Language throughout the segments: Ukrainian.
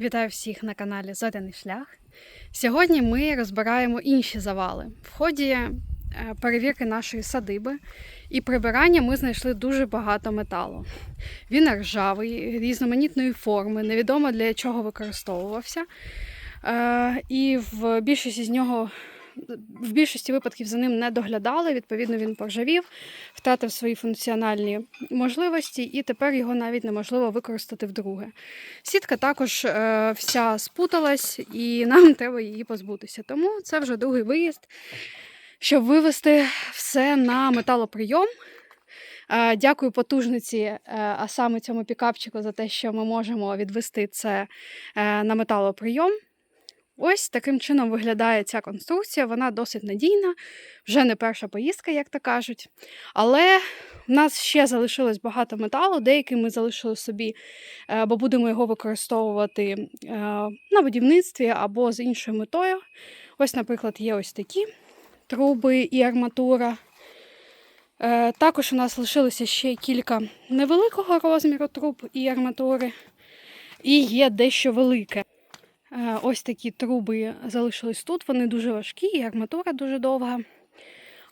Вітаю всіх на каналі Зоряний Шлях. Сьогодні ми розбираємо інші завали. В ході е, перевірки нашої садиби і прибирання ми знайшли дуже багато металу. Він ржавий, різноманітної форми, невідомо для чого використовувався. Е, І в більшості з нього. В більшості випадків за ним не доглядали, відповідно, він поржавів, втратив свої функціональні можливості, і тепер його навіть неможливо використати вдруге. Сітка також е, вся спуталась, і нам треба її позбутися. Тому це вже другий виїзд, щоб вивести все на металоприйом. Е, Дякую потужниці, е, а саме цьому пікапчику, за те, що ми можемо відвести це на металоприйом. Ось таким чином виглядає ця конструкція. Вона досить надійна, вже не перша поїздка, як то кажуть. Але в нас ще залишилось багато металу, деякий ми залишили собі, е, бо будемо його використовувати е, на будівництві або з іншою метою. Ось, наприклад, є ось такі труби і арматура. Е, Також у нас лишилося ще кілька невеликого розміру труб і арматури, і є дещо велике. Е, Ось такі труби залишились тут. Вони дуже важкі, і арматура дуже довга.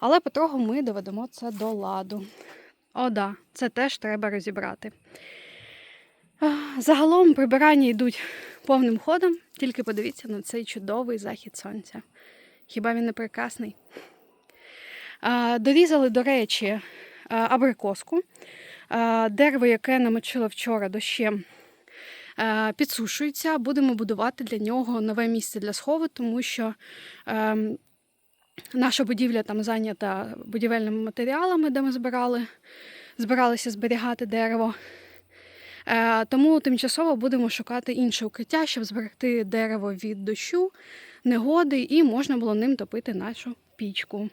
Але потроху ми доведемо це до ладу. О, да, це теж треба розібрати. Загалом прибирання йдуть повним ходом, тільки подивіться на цей чудовий захід сонця. Хіба він не прекрасний? Дорізали, до речі, абрикоску. Дерево, яке намочило вчора дощем, е, підсушується. Будемо будувати для нього нове місце для схову, тому що ем, наша будівля там зайнята будівельними матеріалами, де ми збирали, збиралися зберігати дерево. Е, Тому тимчасово будемо шукати інше укриття, щоб зберегти дерево від дощу, негоди, і можна було ним топити нашу пічку.